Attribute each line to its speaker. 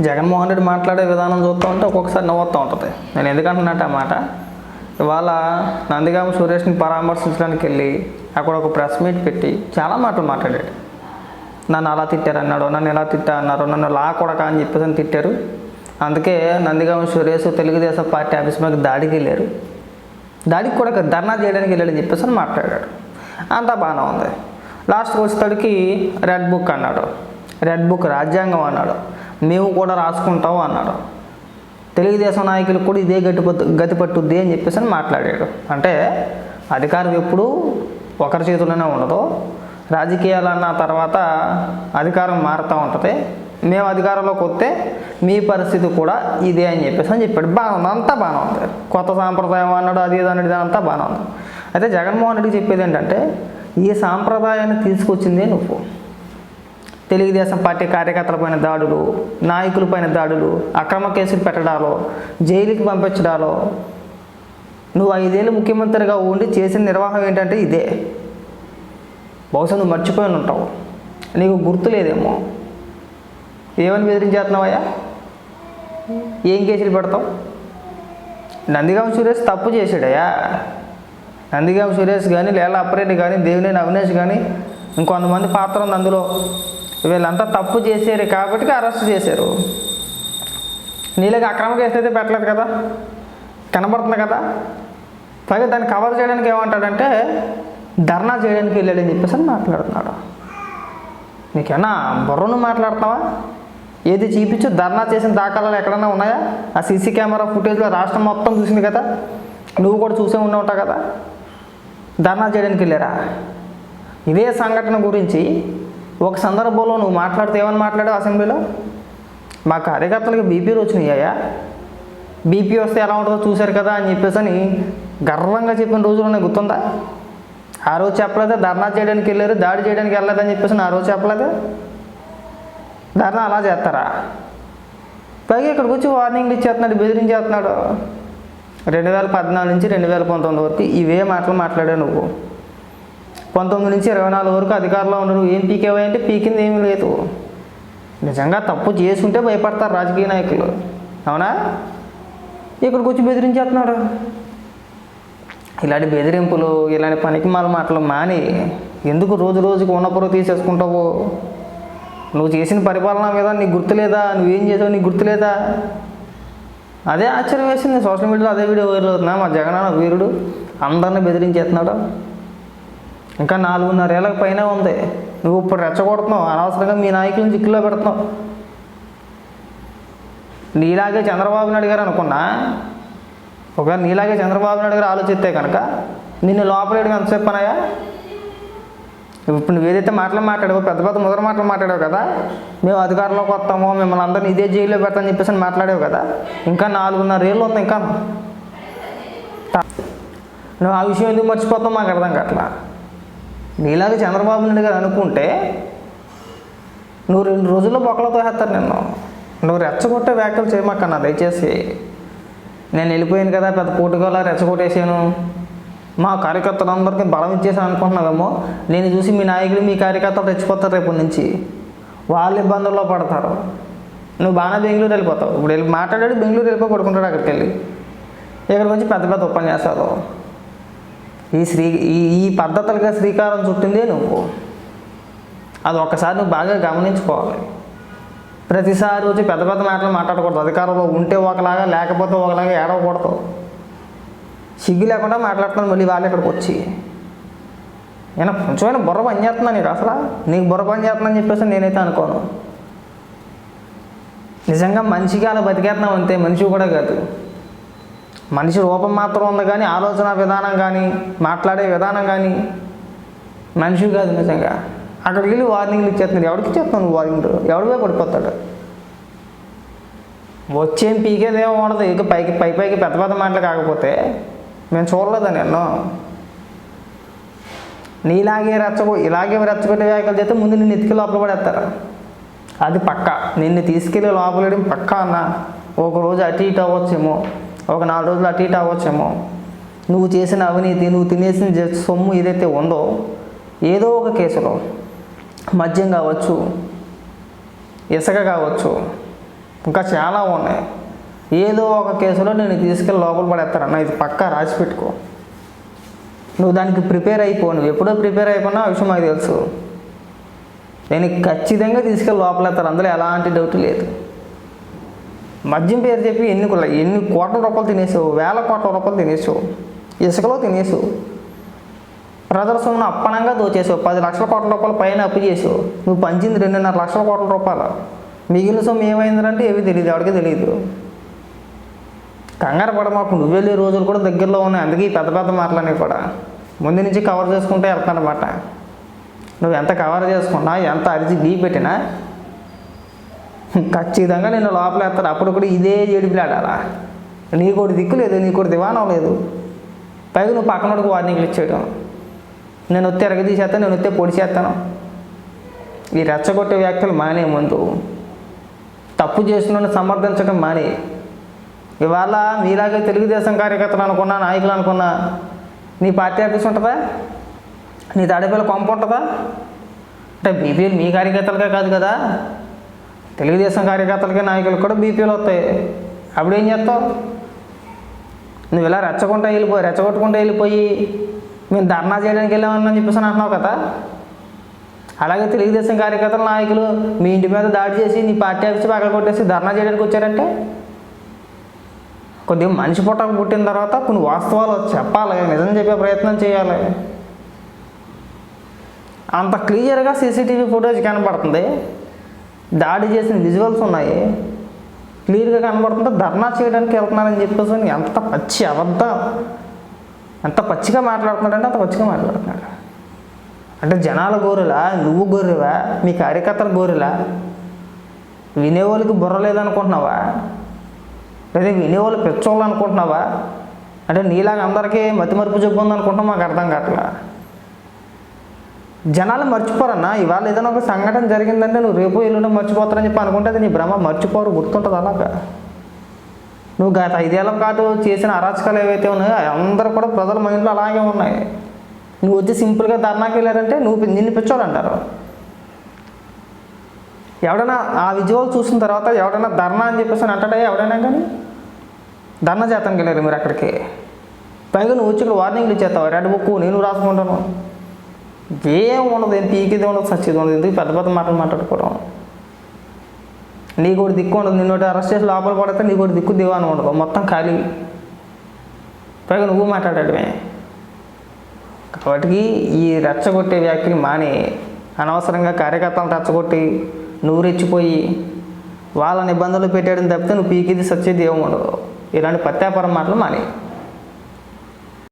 Speaker 1: జగన్మోహన్ రెడ్డి మాట్లాడే విధానం చూస్తూ ఉంటే ఒక్కొక్కసారి నవ్వుతూ ఉంటుంది. నేను ఎందుకంటున్నట్టు ఆ మాట? ఇవాళ నందిగామ సురేష్ని పరామర్శించడానికి వెళ్ళి అక్కడ ఒక ప్రెస్ మీట్ పెట్టి చాలా మాటలు మాట్లాడాడు. నన్ను అలా తిట్టారు అన్నాడు నన్ను ఎలా తిట్టా అన్నారు నన్ను లా కొడక అని చెప్పేసి అని తిట్టారు. అందుకే నందిగామ సురేష్ తెలుగుదేశం పార్టీ ఆఫీస్ మీద దాడికి వెళ్ళారు. దాడికి కూడా ధర్నా చేయడానికి వెళ్ళాడని చెప్పేసి అని మాట్లాడాడు. అంతా బాగానే ఉంది. లాస్ట్కి వచ్చేటడికి రెడ్ బుక్ అన్నాడు. రెడ్ బుక్ రాజ్యాంగం అన్నాడు. మేము కూడా రాసుకుంటాం అన్నాడు. తెలుగుదేశం నాయకులకు కూడా ఇదే గట్టి గతి పట్టుద్ది అని చెప్పేసి అని మాట్లాడాడు. అంటే అధికారం ఎప్పుడు ఒకరి చేతిలోనే ఉండదు. రాజకీయాలు అన్న తర్వాత అధికారం మారుతూ ఉంటుంది. మేము అధికారంలోకి వస్తే మీ పరిస్థితి కూడా ఇదే అని చెప్పేసి అని చెప్పాడు. బాగుంది. అంతా బాగానే ఉంది. కొత్త సాంప్రదాయం అన్నాడు అది ఇది అన్నది అంతా బాగానే ఉంది. అయితే జగన్మోహన్ రెడ్డి చెప్పేది ఏంటంటే ఈ సాంప్రదాయాన్ని తీసుకొచ్చిందే నువ్వు. తెలుగుదేశం పార్టీ కార్యకర్తలపైన దాడులు నాయకులపైన దాడులు అక్రమ కేసులు పెట్టడాలో జైలుకి పంపించడాలో నువ్వు ఐదేళ్ళు ముఖ్యమంత్రిగా ఉండి చేసిన నిర్వాహం ఏంటంటే ఇదే. బహుశా నువ్వు మర్చిపోయి ఉంటావు. నీకు గుర్తు లేదేమో. ఏమని బెదిరించేస్తున్నావయ్యా? ఏం కేసులు పెడతావు? నందిగామ సురేష్ తప్పు చేశాడయ్యా. నందిగామ సురేష్ కానీ లేల అప్రెడ్డి కానీ దేవినేని అవినేష్ కానీ ఇంకొంతమంది పాత్ర ఉంది అందులో. వీళ్ళంతా తప్పు చేశారు కాబట్టి అరెస్ట్ చేశారు నీళ్ళకి అక్రమ కేసు అయితే పెట్టలేదు కదా? కనబడుతుంది కదా? పైగా దాన్ని కవర్ చేయడానికి ఏమంటాడంటే ధర్నా చేయడానికి వెళ్ళాడని చెప్పేసి అని మాట్లాడుతున్నాడు. నీకేనా బుర్రను మాట్లాడుతున్నావా ఏది చూపించు ధర్నా చేసిన దాఖలాలు ఎక్కడైనా ఉన్నాయా? ఆ సీసీ కెమెరా ఫుటేజ్లో రాష్ట్రం మొత్తం చూసింది కదా? నువ్వు కూడా చూసే ఉండి ఉంటావు కదా? ధర్నా చేయడానికి వెళ్ళారా? ఇదే సంఘటన గురించి ఒక సందర్భంలో నువ్వు మాట్లాడితే ఏమని మాట్లాడావు అసెంబ్లీలో? మా కార్యకర్తలకి బీపీలు వచ్చినాయ్యా బీపీ వస్తే ఎలా ఉంటుందో చూశారు కదా అని చెప్పేసి అని గర్వంగా చెప్పిన రోజులు ఉన్నాయి గుర్తుందా? ఆ రోజు చెప్పలేదా? ధర్నా చేయడానికి వెళ్ళారు దాడి చేయడానికి వెళ్ళలేదని చెప్పేసి ఆ రోజు చెప్పలేదా? ధర్నా అలా చేస్తారా? పైగా ఇక్కడికి వచ్చి వార్నింగ్లు ఇచ్చేస్తున్నాడు బెదిరించేస్తున్నాడు. రెండు వేల పద్నాలుగు నుంచి రెండు వేల పంతొమ్మిది వరకు ఇవే మాటలు మాట్లాడావు నువ్వు. పంతొమ్మిది నుంచి ఇరవై నాలుగు వరకు అధికారంలో ఉండరు. నువ్వు ఏం పీకేవా అంటే పీకింది ఏమీ లేదు. నిజంగా తప్పు చేసుంటే భయపడతారు రాజకీయ నాయకులు. అవునా? ఇక్కడికి వచ్చి బెదిరించేస్తున్నాడు. ఇలాంటి బెదిరింపులు ఇలాంటి పనికి మాల మాటలు మాని ఎందుకు రోజు రోజుకి ఉన్నప్పుడు తీసేసుకుంటావు? నువ్వు చేసిన పరిపాలన మీద నీకు గుర్తులేదా నువ్వేం చేసావు నీకు గుర్తులేదా అదే ఆశ్చర్యం వేసింది. సోషల్ మీడియాలో అదే వీడియో వైరల్ అవుతున్నా మా జగనన్న వీరుడు అందరిని బెదిరించేస్తున్నాడు. ఇంకా నాలుగున్నరేళ్ళకి పైన ఉంది. నువ్వు ఇప్పుడు రెచ్చగొడుతున్నావు. అనవసరంగా మీ నాయకులను చిక్కులో పెడుతున్నావు. నీలాగే చంద్రబాబు నాయుడు గారు అనుకున్నా? ఒకవేళ నీలాగే చంద్రబాబు నాయుడు గారు ఆలోచిస్తే కనుక నిన్ను లోపలేడు ఎంతసేపు పనయా? ఇప్పుడు నువ్వు ఏదైతే మాటలు మాట్లాడావో పెద్ద పెద్ద ముదర మాటలు మాట్లాడావు కదా మేము అధికారంలోకి వస్తాము మిమ్మల్ని అందరినీ ఇదే జైల్లో పెడతామని చెప్పేసి మాట్లాడావు కదా ఇంకా నాలుగున్నర ఏళ్ళు ఉంది ఇంకా. నువ్వు ఆ విషయం ఎందుకు మర్చిపోతావు మాకు అర్థం కావట్లా? నీలాగా చంద్రబాబు నాయుడు గారు అనుకుంటే నువ్వు రెండు రోజుల్లో బొక్కలతో వేస్తారు నిన్ను. నువ్వు రెచ్చగొట్టే వ్యాఖ్యలు చేయమాకన్నా దయచేసి. నేను వెళ్ళిపోయాను కదా పెద్ద పోటుకోలా రెచ్చగొట్టేసాను మా కార్యకర్తలందరికీ బలం ఇచ్చేసాను అనుకుంటున్నావేమో. నేను చూసి మీ నాయకులు మీ కార్యకర్తలు రెచ్చిపోతారు రేపటి నుంచి. వాళ్ళు ఇబ్బందుల్లో పడతారు. నువ్వు బాగానే బెంగళూరు వెళ్ళిపోతావు. ఇప్పుడు వెళ్ళి మాట్లాడాడు బెంగళూరు వెళ్ళిపోయి పడుకుంటాడు అక్కడికి వెళ్ళి. ఇక్కడికి వచ్చి పెద్ద పెద్ద ఉపన్యాసాలు ఈ శ్రీ ఈ ఈ పద్ధతులుగా శ్రీకారం చుట్టిందే నువ్వు. అది ఒక్కసారి నువ్వు బాగా గమనించుకోవాలి. ప్రతిసారి వచ్చి పెద్ద పెద్ద మాటలు మాట్లాడకూడదు. అధికారంలో ఉంటే ఒకలాగా లేకపోతే ఒకలాగా ఏడవకూడదు. సిగ్గు లేకుండా మాట్లాడుతున్నాను మళ్ళీ వాళ్ళు ఇక్కడికి వచ్చి. నేను కొంచెమైనా బుర్ర పని చేస్తున్నా నీకు అసలు? నీకు బుర్ర పని చేస్తున్నాను అని చెప్పేసి నేనైతే అనుకోను. నిజంగా మంచిగా అలా బతికేస్తున్నాం అంతే మనిషి కూడా కాదు. మనిషి రూపం మాత్రం ఉంది కానీ ఆలోచన విధానం కానీ మాట్లాడే విధానం కానీ మనిషి కాదు నిజంగా. అక్కడికి వెళ్ళి వార్నింగ్లు ఇచ్చేస్తున్నాడు. ఎవరికి చెప్తాను వార్నింగ్ ఎవడిపై పడిపోతాడు? వచ్చేం పీకేదేమో ఉండదు. ఇక పైకి పై పైకి పెద్ద పెద్ద మాటలు కాకపోతే మేము చూడలేదా నిన్ను? నీలాగే రెచ్చగొ ఇలాగే రెచ్చగొట్టే వ్యాఖ్యలు చేస్తే ముందు నిన్ను ఎత్తికి లోపల పడేస్తారు. అది పక్క. నిన్ను తీసుకెళ్ళి లోపలేయడం పక్క అన్న. ఒకరోజు అటు ఇటు అవ్వచ్చేమో. ఒక నాలుగు రోజులు అటు ఇటు అవ్వచ్చేమో. నువ్వు చేసిన అవినీతి నువ్వు తినేసిన సొమ్ము ఏదైతే ఉందో ఏదో ఒక కేసులో మద్యం కావచ్చు ఇసుక కావచ్చు ఇంకా చాలా ఉన్నాయి. ఏదో ఒక కేసులో నేను తీసుకెళ్ళి లోపల పడేస్తారన్న ఇది పక్కా రాసి పెట్టుకో. నువ్వు దానికి ప్రిపేర్ అయిపో నువ్వు ఎప్పుడో ప్రిపేర్ అయిపోయినా ఆ విషయం నాకు తెలుసు. నేను ఖచ్చితంగా తీసుకెళ్ళి లోపలేస్తారు అందులో ఎలాంటి డౌట్ లేదు. మద్యం పేరు చెప్పి ఎన్ని ఎన్ని కోట్ల రూపాయలు తినేసావు వేల కోట్ల రూపాయలు తినేసావు ఇసుకలో తినేసావు ప్రజల సొమ్మును అప్పనంగా దోచేసావు పది లక్షల కోట్ల రూపాయల పైన అప్పు చేసావు నువ్వు పంచింది రెండున్నర లక్షల కోట్ల రూపాయలు? మిగిలిన సొమ్ము ఏమైందంటే ఏమీ తెలియదు ఎవరికి తెలియదు కంగారు పడ మాకు నువ్వు వెళ్ళే రోజులు కూడా దగ్గరలో ఉన్నాయి అందుకే ఈ పెద్ద పెద్ద మాటలన్నీ కూడా. ముందు నుంచి కవర్ చేసుకుంటే వెళ్తానమాట. నువ్వు ఎంత కవర్ చేసుకున్నా ఎంత అరిచి డీ పెట్టినా ఖచ్చితంగా నిన్ను లోపలేస్తారు అప్పుడు కూడా ఇదే ఏడిపిలాడాలా నీకోటి దిక్కు లేదు నీకోటి దివానం లేదు. పైగా నువ్వు పక్కనోడికి వార్నింగ్లు ఇచ్చేయడం నేను వస్తే ఎరగదీసేస్తాను నేను వస్తే పొడి చేస్తాను ఈ రెచ్చగొట్టే వ్యాఖ్యలు మానే ముందు. తప్పు చేసిన సమర్థించడం మానే. ఇవాళ మీలాగే తెలుగుదేశం కార్యకర్తలు అనుకున్నా నాయకులు అనుకున్నా నీ పార్టీ ఆఫీస్ ఉంటుందా? నీ తాడేపల్లి కొంప ఉంటుందా? అంటే బీపీఎల్ మీ కార్యకర్తలకే కాదు కదా. తెలుగుదేశం కార్యకర్తలకి నాయకులకు కూడా బీపీలు వస్తాయి. అప్పుడు ఏం చేస్తావు? నువ్వు ఇలా రెచ్చకుండా వెళ్ళిపోయి రెచ్చగొట్టుకుంటూ వెళ్ళిపోయి మేము ధర్నా చేయడానికి వెళ్ళామని చెప్పేసి అంటున్నావు కదా? అలాగే తెలుగుదేశం కార్యకర్తల నాయకులు మీ ఇంటి మీద దాడి చేసి నీ పార్టీ ఆఫీస్ పగల కొట్టేసి ధర్నా చేయడానికి వచ్చారంటే? కొద్దిగా మనిషి పుట్టక పుట్టిన తర్వాత కొన్ని వాస్తవాలు చెప్పాలి. నిజం చెప్పే ప్రయత్నం చేయాలి. అంత క్లియర్గా సీసీటీవీ ఫుటేజ్ కనబడుతుంది. దాడి చేసిన విజువల్స్ ఉన్నాయి. క్లియర్గా కనబడుతుంటే ధర్నా చేయడానికి వెళ్తున్నారని చెప్పేసి ఎంత పచ్చి అబద్ధం. ఎంత పచ్చిగా మాట్లాడుతున్నాడంటే అంత పచ్చిగా మాట్లాడుతున్నాడు. అంటే జనాల గోరులా నువ్వు గోరువా మీ కార్యకర్తల గోరులా? వినేవాళ్ళకి బుర్ర లేదనుకుంటున్నావా? లేదా వినేవాళ్ళు పెచ్చోళ్ళు అనుకుంటున్నావా అంటే నీలాగా అందరికీ మతిమరుపు జబ్బు ఉందనుకుంటున్నా మాకు అర్థం కావట్లా. జనాలు మర్చిపోరన్నా ఇవాళ ఏదైనా ఒక సంఘటన జరిగిందంటే నువ్వు రేపు ఎల్లుండి మర్చిపోతారని చెప్పి అనుకుంటే అది నీ భ్రమ. మర్చిపోరు గుర్తుంటుంది అలాగా నువ్వు గత ఐదేళ్ళ పాటు చేసిన అరాచకాలు ఏవైతే ఉన్నాయో అందరూ కూడా ప్రజల మైండ్లో అలాగే ఉన్నాయి. నువ్వు వచ్చి సింపుల్గా ధర్నాకి వెళ్ళారంటే నువ్వు నిన్ను పిచ్చోడంటారు ఎవడైనా ఆ విజువల్ చూసిన తర్వాత ఎవడైనా ధర్నా అని చెప్పేసి అని అంటాడా ఎవడైనా కానీ? ధర్నా చేతానికి వెళ్ళారు మీరు అక్కడికి. పైగా నువ్వు వచ్చి ఇక్కడ వార్నింగ్లు ఇచ్చేస్తావు? రెడ్ బుక్ నేను రాసుకుంటాను. ఏం ఉండదు ఏం పీకిది ఉండదు సచ్చేది ఉండదు ఎందుకు పెద్ద పెద్ద మాటలు మాట్లాడుకోవడం. నీకు కూడా దిక్కు ఉండదు నిన్ను అరెస్ట్ చేసి లోపల పడితే నీకు కూడా దిక్కు దివాను ఉండదు మొత్తం ఖాళీ. పైగా నువ్వు మాట్లాడటమే. కాబట్టి ఈ రెచ్చగొట్టే వ్యాఖ్యలు మాని. అనవసరంగా కార్యకర్తలను రెచ్చగొట్టి నువ్వు రెచ్చిపోయి వాళ్ళని ఇబ్బందులు పెట్టాడని తప్పితే నువ్వు పీకిది సచ్చేది ఏమి ఉండదు. ఇలాంటి పత్యాపరం మాటలు మానే.